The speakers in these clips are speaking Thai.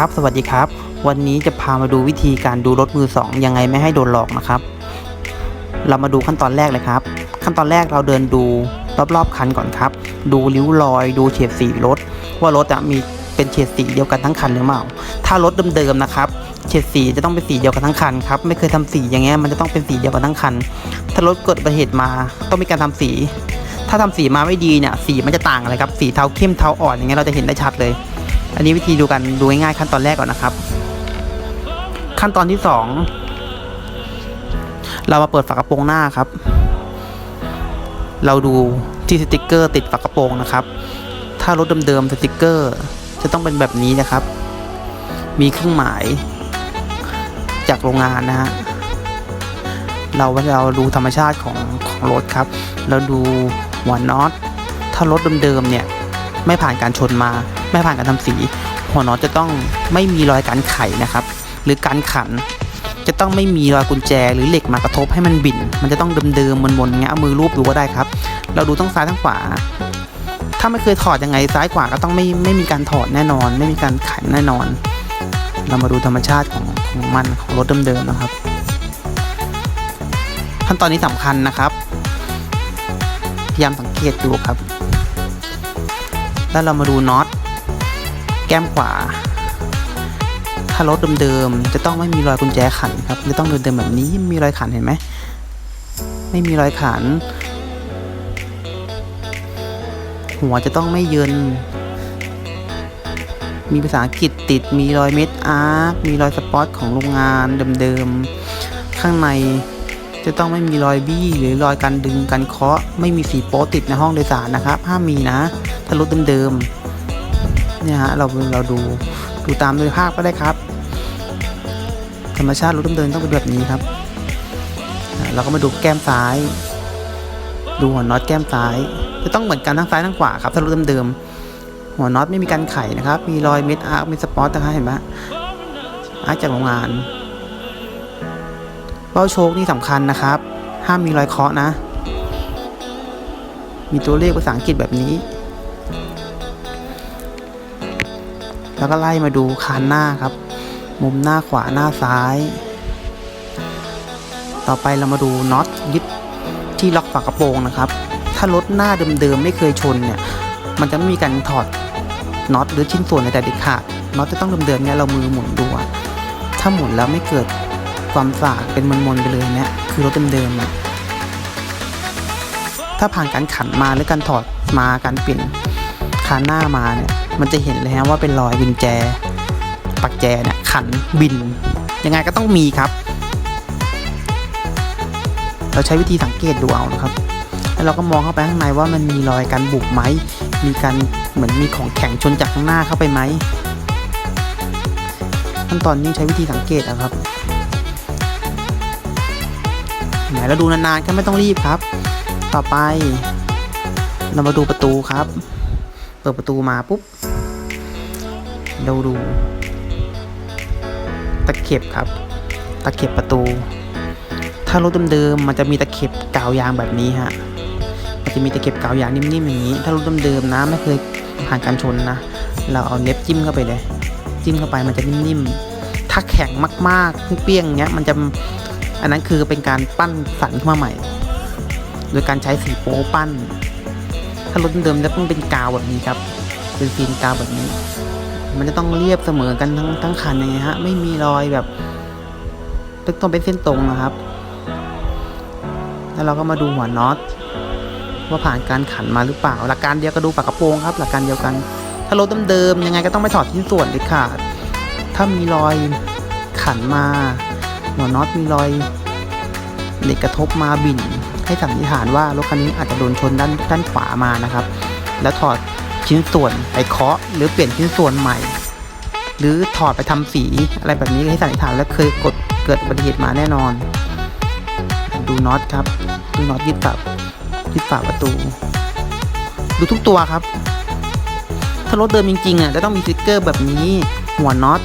ครับ สวัสดีครับ วันนี้จะพามาดูวิธีการดูรถมือสองยังไงไม่ให้โดนหลอกนะครับ เรามาดูขั้นตอนแรกเลยครับ ขั้นตอนแรกเราเดินดูรอบๆคันก่อนครับ ดูริ้วรอย ดูเฉดสีรถ ว่ารถจะมีเป็นเฉดสีเดียวกันทั้งคันหรือเปล่า ถ้ารถเดิมๆนะครับเฉดสีจะต้องเป็นสีเดียวกันทั้งคันครับ ไม่เคยทำสีอย่างเงี้ยมันจะต้องเป็นสีเดียวกันทั้งคัน ถ้ารถเกิดอุบัติเหตุมาต้องมีการทำสี ถ้าทำสีมาไม่ดีเนี่ยสีมันจะต่างกันเลยครับ สีเทาเข้มเทาอ่อนอย่างเงี้ยเราจะเห็นได้ชัดเลย อันนี้วิธีดูกันดูง่ายๆขั้นตอนแรกก่อนนะครับ ขั้นตอนที่สองเรามาเปิดฝากระโปรงหน้าครับ เราดูที่สติกเกอร์ติดฝากระโปรงนะครับ ถ้ารถเดิมๆสติกเกอร์ จะต้องเป็นแบบนี้นะครับ มีเครื่องหมายจากโรงงานนะฮะเราเราดูธรรมชาติของของรถครับ เราดูหัวน็อตถ้ารถเดิมๆเนี่ยไม่ผ่านการชนมา ไม่ผ่านการทำสี หัวน็อตจะต้องไม่มีรอยการไขนะครับ หรือการขัน จะต้องไม่มีรอยกุญแจหรือเหล็กมากระทบให้มันบิ่น มันจะต้องเดิมๆมนๆอย่างเงี้ยเอามือรูปดูก็ได้ครับ เราดูทั้งซ้ายทั้งขวา ถ้าไม่เคยถอดยังไงซ้ายขวาก็ต้องไม่ไม่มีการถอดแน่นอน ไม่มีการขันแน่นอน เรามาดูธรรมชาติของของมันของรถเดิมๆนะครับ ขั้นตอนนี้สำคัญนะครับพยายามสังเกตดูครับ แล้วเรามาดูน็อต แก้มขวา ถ้ารถเดิมๆจะต้องไม่มีรอยกุญแจขันครับจะต้องเดิมๆแบบนี้มีรอยขันเห็นไหมไม่มีรอยขัน หัวจะต้องไม่เยิน มีภาษาอังกฤษติดมีรอยเม็ดอาร์คมีรอยสปอตของโรงงานเดิมๆข้างในจะต้องไม่มีรอยบี้หรือรอยการดึงการเคาะ ไม่มีสีโป๊ติดในห้องโดยสารนะครับห้ามมีนะ ถ้ารถเดิมๆ เนี่ยฮะเราเราดูดูตามโดยภาพก็ได้ครับ ธรรมชาติรถเดิมๆต้องเป็นแบบนี้ครับ เราก็มาดูแก้มซ้าย ดูหัวน็อตแก้มซ้าย จะต้องเหมือนกันทั้งซ้ายทั้งขวาครับถ้ารถเดิมๆหัวน็อตไม่มีการไขนะครับ มีรอยเม็ดอาร์คมีสปอตนะครับเห็นไหมอาร์คจากโรงงานเบ้าโชคนี่สำคัญนะครับ ห้ามมีรอยเคาะนะ มีตัวเลขภาษาอังกฤษแบบนี้ แล้วก็ไล่มาดูคานหน้าครับ มุมหน้าขวาหน้าซ้าย ต่อไปเรามาดูน็อตยึดที่ล็อกฝากระโปรงนะครับ ถ้ารถหน้าเดิมๆไม่เคยชนเนี่ย มันจะไม่มีการถอดน็อตหรือชิ้นส่วนในแต่เด็ดขาดน็อตจะต้องเดิมๆเนี่ยเรามือหมุนดูถ้าหมุนแล้วไม่เกิดความสากเป็นมนๆไปเลยเนี่ยคือรถเดิมๆอะถ้าผ่านการขันมาหรือการถอดมาการเปลี่ยนคานหน้ามาเนี่ย มันจะเห็นเลยฮะว่าเป็นรอยกุญแจ ปักแจเนี่ยขันบิน ยังไงก็ต้องมีครับ เราใช้วิธีสังเกตดูเอานะครับ แล้วเราก็มองเข้าไปข้างในว่ามันมีรอยการบุบไหม มีการเหมือนมีของแข็งชนจากข้างหน้าเข้าไปไหมขั้นตอนนี้ใช้วิธีสังเกตนะครับไหนเราดูนานๆก็ไม่ต้องรีบครับ ต่อไปเรามาดูประตูครับ เปิดประตูมาปุ๊บ เราดู ตะเข็บครับ ตะเข็บประตู ถ้ารถเดิมๆมันจะมีตะเข็บกาวยางแบบนี้ฮะมันจะมีตะเข็บกาวยางนิ่มๆอย่างนี้ ถ้ารถเดิมๆนะไม่เคยผ่านการชนนะ เราเอาเล็บจิ้มเข้าไปเลย จิ้มเข้าไปมันจะนิ่มๆ ถ้าแข็งมากๆเปี้ยงเงี้ยมันจะอันนั้นคือเป็นการปั้นสันขึ้นมาใหม่ โดยการใช้สีโป๊ปั้น ถ้ารถเดิมจะต้องเป็นกาวแบบนี้ครับ เป็นฟิล์มกาวแบบนี้ มันจะต้องเรียบเสมอกันทั้งทั้งคันยังไงฮะ ไม่มีรอยแบบต้องเป็นเส้นตรงนะครับ แล้วเราก็มาดูหัวน็อตว่าผ่านการขันมาหรือเปล่า หลักการเดียวก็ดูฝากระโปรงครับ หลักการเดียวกัน ถ้ารถเดิมๆยังไงก็ต้องไม่ถอดชิ้นส่วนเด็ดขาดถ้ามีรอยขันมาหัวน็อตมีรอยเหล็กกระทบมาบิ่นให้สันนิษฐานว่ารถคันนี้อาจจะโดนชนด้านด้านขวามานะครับ แล้วถอด ชิ้นส่วนไปเคาะหรือเปลี่ยนชิ้นส่วนใหม่ หรือถอดไปทำสีอะไรแบบนี้ให้สันนิษฐานและเคยกดเกิดอุบัติเหตุมาแน่นอน ดูน็อตครับ ดูน็อตยึดฝายึดฝาประตู ดูทุกตัวครับ ถ้ารถเดิมจริงๆอะจะต้องมีสติ๊กเกอร์แบบนี้ หัวน็อต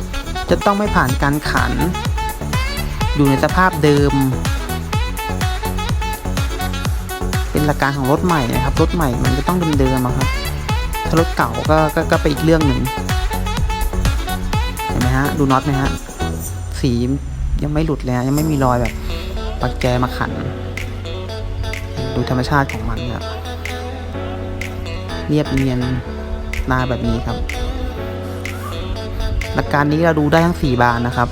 จะต้องไม่ผ่านการขัน อยู่ในสภาพเดิม เป็นหลักการของรถใหม่นะครับ รถใหม่มันจะต้องเดิมๆอะครับ ถ้ารถเก่าก็ก็ก็ไปอีกเรื่องหนึ่งเห็นไหมฮะ ดูน็อตไหมฮะ สียังไม่หลุดเลยฮะยังไม่มีรอยแบบปักแจมาขัน ดูธรรมชาติของมันครับเรียบเนียนหน้าแบบนี้ครับ หลักการนี้เราดูได้ทั้ง 4 บานนะครับ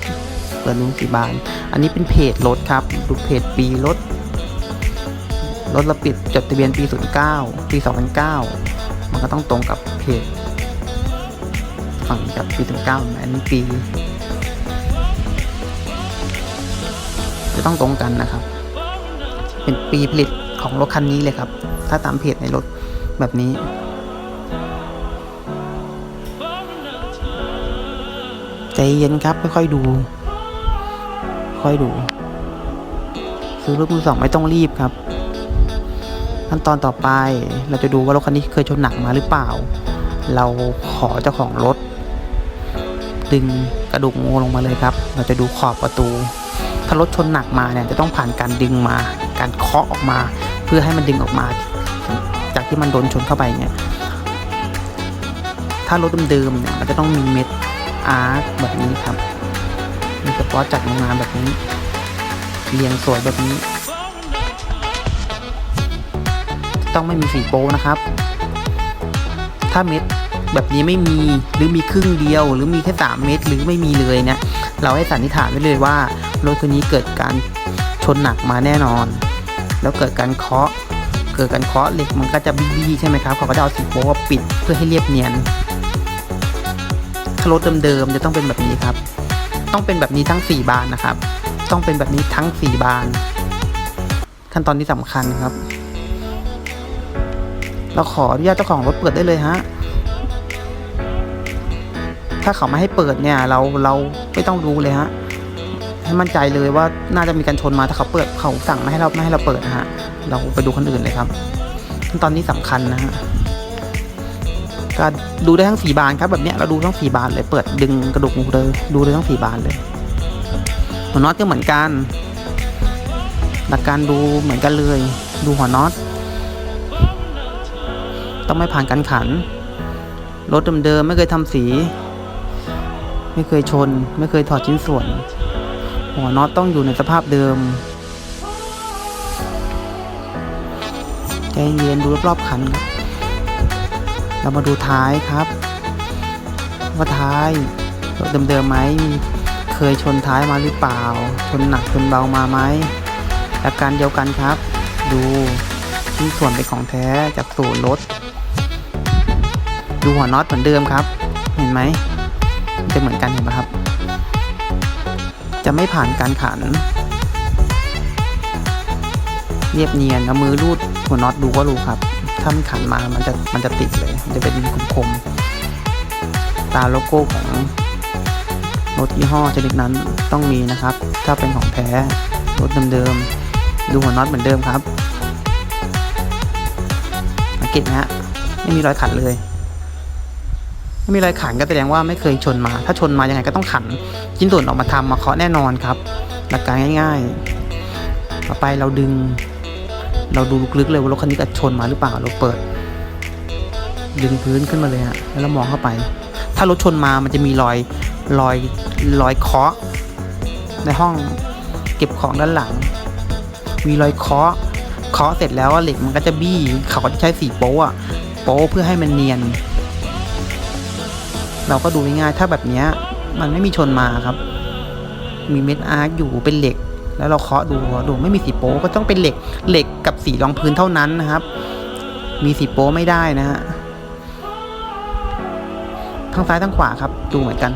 เปิดดู4บาน อันนี้เป็นเพจรถครับ ดูเพจปีรถ รถเราปิดจดทะเบียนปี 09 ปี 2009 มันก็ต้องตรงกับเพจฝั่งกับปี09อันนี้ปี จะต้องตรงกันนะครับ เป็นปีผลิตของรถคันนี้เลยครับ ถ้าตามเพจในรถแบบนี้ใจเย็นครับค่อยๆดู ค่อยดู ซื้อรถมือสองไม่ต้องรีบครับ ขั้นตอนต่อไปเราจะดูว่ารถคันนี้เคยชนหนักมาหรือเปล่า เราขอเจ้าของรถ ดึงกระดูกงูลงมาเลยครับ เราจะดูขอบประตู ถ้ารถชนหนักมาเนี่ยจะต้องผ่านการดึงมา การเคาะออกมา เพื่อให้มันดึงออกมา จากที่มันโดนชนเข้าไปเนี่ยถ้ารถเดิมๆเนี่ยมันจะต้องมีเม็ดอาร์คแบบนี้ครับมีสปอตจากโรงงานแบบนี้เรียงสวยแบบนี้ ต้องไม่มีสีโป้นะครับ ถ้าเม็ดแบบนี้ไม่มีหรือมีครึ่งเดียว หรือมีแค่สามเม็ดหรือไม่มีเลยเนี่ยเราให้สันนิษฐานไว้เลยว่ารถคันนี้เกิดการชนหนักมาแน่นอน แล้วเกิดการเคาะเกิดการเคาะเหล็กมันก็จะบี้ใช่ไหมครับเขาก็จะเอาสีโป๊ปิดเพื่อให้เรียบเนียนถ้ารถเดิมๆจะต้องเป็นแบบนี้ครับ ต้องเป็นแบบนี้ทั้ง 4 บานนะครับ ต้องเป็นแบบนี้ทั้ง 4 บาน ขั้นตอนที่สำคัญครับ เราขออนุญาตเจ้าของรถเปิดได้เลยฮะ ถ้าเขาไม่ให้เปิดเนี่ย เราเราไม่ต้องรู้เลยฮะ ให้มั่นใจเลยว่าน่าจะมีการชนมาถ้าเขาเปิดเขาสั่งไม่ให้เราไม่ให้เราเปิดนะฮะ เราไปดูคนอื่นเลยครับขั้นตอนนี้สำคัญนะฮะก็ดูได้ทั้งสี่บานครับแบบเนี้ยเราดูทั้งสี่บานเลยเปิดดึงกระดูกงูเลยดูได้ทั้งสี่บานเลยหัวน็อตก็เหมือนกันหลักการดูเหมือนกันเลย ดูหัวน็อต ต้องไม่ผ่านการขัน รถเดิมๆไม่เคยทำสี ไม่เคยชน ไม่เคยถอดชิ้นส่วน หัวน็อตต้องอยู่ในสภาพเดิมใจเย็นดูรอบๆคัน เรามาดูท้ายครับ ว่าท้ายรถเดิมๆไหมเคยชนท้ายมาหรือเปล่า ชนหนักชนเบามาไหมอาการเดียวกันครับ ดูชิ้นส่วนเป็นของแท้จากศูนย์รถ ดูหัวน็อตเหมือนเดิมครับ เห็นไหมจะเหมือนกันเห็นไหมครับ จะไม่ผ่านการขัน เรียบเนียนเอามือรูดหัวน็อตดูก็รู้ครับ ถ้ามันขันมามันจะมันจะติดเลยมันจะเป็นคมๆตาโลโก้ของรถยี่ห้อชนิดนั้นต้องมีนะครับ ถ้าเป็นของแท้รถเดิมๆดูหัวน็อตเหมือนเดิมครับสังเกตนะฮะไม่มีรอยขันเลย ไม่มีรอยขันก็แสดงว่าไม่เคยชนมา ถ้าชนมายังไงก็ต้องขันชิ้นส่วนออกมาทำมาเคาะแน่นอนครับ หลักการง่าย ๆ ต่อไปเราดึง เราดูลึกๆเลยว่ารถคันนี้กระชนมาหรือเปล่าเราเปิด ดึงพื้นขึ้นมาเลยฮะแล้วเรามองเข้าไป ถ้ารถชนมามันจะมีรอยรอยรอยเคาะ ในห้องเก็บของด้านหลัง มีรอยเคาะเคาะเสร็จแล้วเหล็กมันก็จะบี้เขาก็จะใช้สีโป๊ะโป๊เพื่อให้มันเนียน เราก็ดูง่ายๆถ้าแบบนี้มันไม่มีชนมาครับ มีเม็ดอาร์คอยู่เป็นเหล็ก แล้วเราเคาะดูดูไม่มีสีโป๊ก็ต้องเป็นเหล็กเหล็กกับสีรองพื้นเท่านั้นนะครับ มีสีโป๊ไม่ได้นะฮะทั้งซ้ายทั้งขวาครับ ดูเหมือนกัน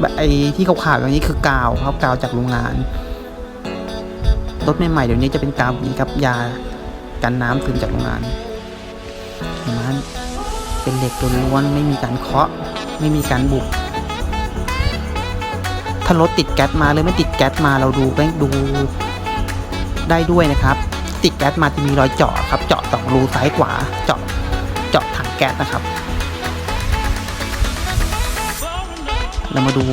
แบบไอ้ที่ขาวๆอย่างนี้คือกาวครับกาวจากโรงงานรถใหม่ๆเดี๋ยวนี้จะเป็นกาวนี้ครับยากันน้ำซึมจากโรงงานเห็นไหม เป็นเหล็กล้วนๆไม่มีการเคาะ ไม่มีการบุบถ้ารถติดแก๊สมาหรือไม่ติดแก๊สมาเราดูไปดูได้ด้วยนะครับ ติดแก๊สมาจะมีรอยเจาะครับ เจาะสองรูซ้ายขวาเจาะเจาะถังแก๊สนะครับ เรามาดู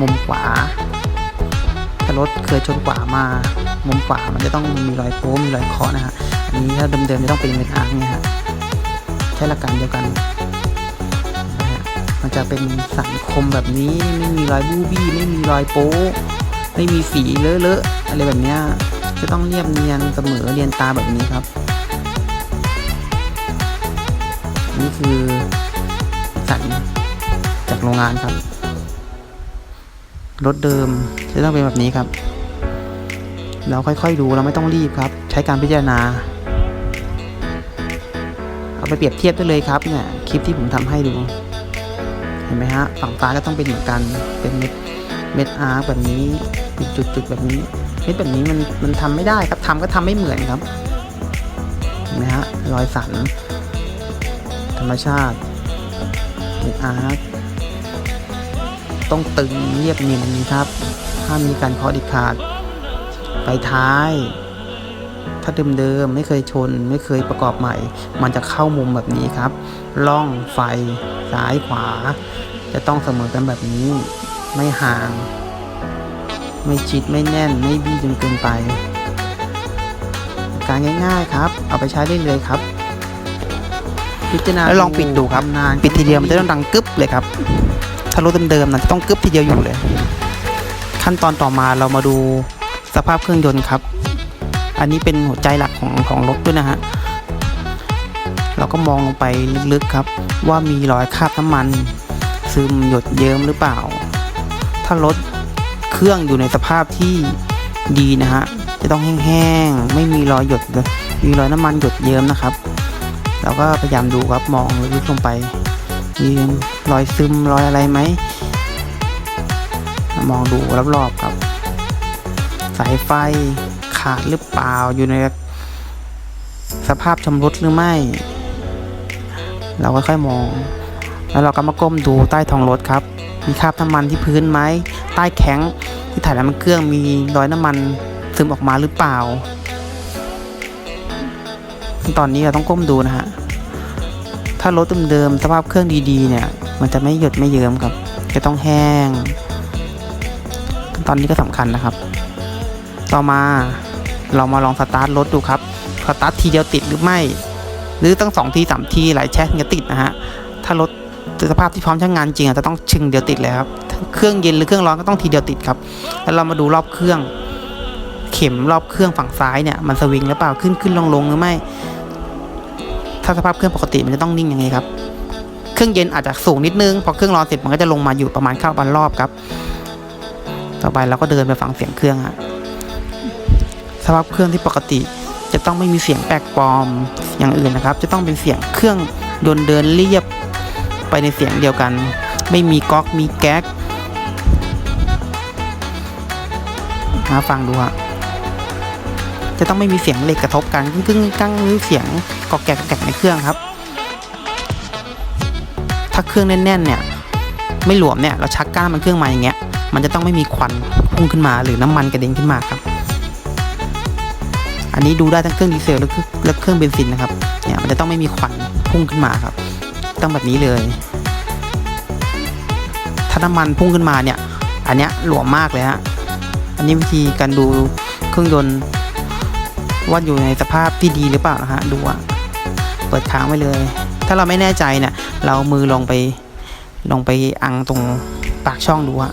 มุมขวาถ้ารถเคยชนขวามา มุมขวามันจะต้องมีรอยโป้งมีรอยเคาะนะฮะอันนี้ถ้าเดิมๆจะต้องเป็นเม็ดอาร์คเนี่ยฮะ ช้หลักการเดียวกันนะฮะจะเป็นสังคมแบบนี้ไม่มีรอยบูบี้ไม่มีรอยโป๊ไม่มีสีเลอะๆอะไรแบบนี้จะต้องเรียบเนียนเสมอเรียนตาแบบนี้ครับ นี่คือสันจากโรงงานครับรถเดิมจะต้องเป็นแบบนี้ครับ เราค่อยๆดูเราไม่ต้องรีบครับ ใช้การพิจารณา เอาไปเปรียบเทียบได้เลยครับเนี่ยคลิปที่ผมทำให้ดูเห็นไหมฮะฝั่งซ้ายก็ต้องเป็นเหมือนกันเป็นเม็ดเม็ดอาร์แบบนี้เป็นจุดแบบนี้เม็ดแบบนี้มันมันทำไม่ได้ครับทำก็ทำไม่เหมือนครับเห็นไหมฮะรอยสัน ธรรมชาติเม็ดอาร์ต้องตึงเรียบเนียนครับห้ามมีการเคาะดิขาดไปท้าย ถ้าเดิมๆไม่เคยชน ไม่เคยประกอบใหม่ มันจะเข้ามุมแบบนี้ครับล่องไฟซ้ายขวา จะต้องเสมอกันแบบนี้ ไม่ห่าง ไม่ชิดไม่แน่น ไม่บี้จนเกินไป การง่ายๆครับ เอาไปใช้ได้เลยครับ พิจารณาแล้วลองปิดดูครับนานปิดทีเดียวมันจะต้องดังกึ๊บเลยครับ ถ้ารถเดิมๆนะจะต้องกึ๊บทีเดียวอยู่เลย ขั้นตอนต่อมาเรามาดูสภาพเครื่องยนต์ครับ อันนี้เป็นหัวใจหลักของของรถด้วยนะฮะเราก็มองลงไปลึกๆครับ ว่ามีรอยคราบน้ำมัน ซึมหยดเยิ้มหรือเปล่า ถ้ารถเครื่องอยู่ในสภาพที่ดีนะฮะจะต้องแห้งๆไม่มีรอยหยดมีรอยน้ำมันหยดเยิ้มนะครับเราก็พยายามดูครับมองลึกลงไปมีรอยซึมรอยอะไรไหมมองดูรอบๆครับ สายไฟ ขาดหรือเปล่าอยู่ในสภาพชำรุดหรือไม่ เราก็ค่อยมอง แล้วเราก็มาก้มดูใต้ท้องรถครับ มีคราบน้ำมันที่พื้นไหมใต้แข้งที่ถ่ายน้ำมันเครื่องมีรอยน้ำมันซึมออกมาหรือเปล่า ตอนนี้เราต้องก้มดูนะฮะถ้ารถเดิมๆสภาพเครื่องดีๆ เนี่ย มันจะไม่หยดไม่เยิ้มครับจะต้องแห้ง ตอนนี้ก็สำคัญนะครับ ต่อมา เรามาลองสตาร์ทรถดูครับสตาร์ททีเดียวติดหรือไม่ หรือตั้งสองทีสามทีหลายแช่ถึงจะติดนะฮะถ้ารถสภาพที่พร้อมใช้งานจริงอะจจะต้องชึงเดียวติดเลยครับเครื่องเย็นหรือเครื่องร้อนก็ต้องทีเดียวติดครับ แล้วเรามาดูรอบเครื่อง เข็มรอบเครื่องฝั่งซ้ายเนี่ยมันสวิงหรือเปล่าขึ้นขึ้นลงลงหรือไม่ ถ้าสภาพเครื่องปกติมันจะต้องนิ่งอย่างนี้ครับ เครื่องเย็นอาจจะสูงนิดนึงพอเครื่องร้อนเสร็จมันก็จะลงมาอยู่ประมาณข้าวบันรอบครับ ต่อไปเราก็เดินไปฟังเสียงเครื่องฮะ สภาพเครื่องที่ปกติ จะต้องไม่มีเสียงแปลกปลอมอย่างอื่นนะครับ จะต้องเป็นเสียงเครื่องยนต์เดินเรียบไปในเสียงเดียวกัน ไม่มีก๊อกมีแก๊กมาฟังดูฮะจะต้องไม่มีเสียงเหล็กกระทบกันกึ้งกั้งหรือเสียงกอกแกกกอกแกกในเครื่องครับ ถ้าเครื่องแน่นๆเนี่ยไม่หลวมเนี่ยเราชักก้านมันเครื่องมาอย่างเงี้ยมันจะต้องไม่มีควันพุ่งขึ้นมาหรือน้ำมันกระเด็นขึ้นมาครับ อันนี้ดูได้ทั้งเครื่องดีเซลและเครื่องเบนซินนะครับ เนี่ยมันจะต้องไม่มีควันพุ่งขึ้นมาครับ ต้องแบบนี้เลย ถ้าน้ำมันพุ่งขึ้นมาเนี่ย อันเนี้ยหลวมมากเลยฮะ อันนี้วิธีการดูเครื่องยนต์ว่าอยู่ในสภาพที่ดีหรือเปล่านะฮะ ดูอะเปิดค้างไว้เลย ถ้าเราไม่แน่ใจเนี่ย เราเอามือลงไปลงไปอังตรงปากช่องดูอะ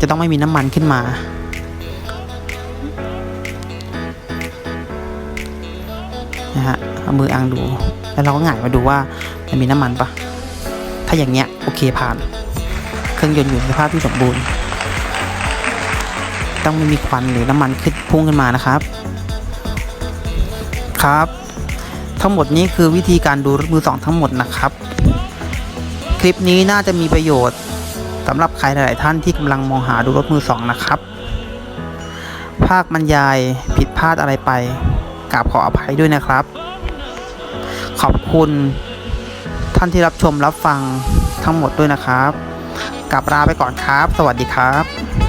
จะต้องไม่มีน้ำมันขึ้นมา เอามืออังดู แล้วเราก็หงายมาดูว่ามันมีน้ำมันปะถ้าอย่างเงี้ยโอเคผ่าน เครื่องยนต์อยู่ในสภาพที่สมบูรณ์ ต้องไม่มีควันหรือน้ำมันขึ้นพุ่งขึ้นมานะครับ ครับ ทั้งหมดนี้คือวิธีการดูรถมือสองทั้งหมดนะครับ คลิปนี้น่าจะมีประโยชน์สำหรับใครหลาย ๆ ท่านที่กำลังมองหาดูรถมือสองนะครับ ภาคบรรยายผิดพลาดอะไรไปกราบขออภัยด้วยนะครับ ขอบคุณท่านที่รับชมรับฟังทั้งหมดด้วยนะครับกลับลาไปก่อนครับ สวัสดีครับ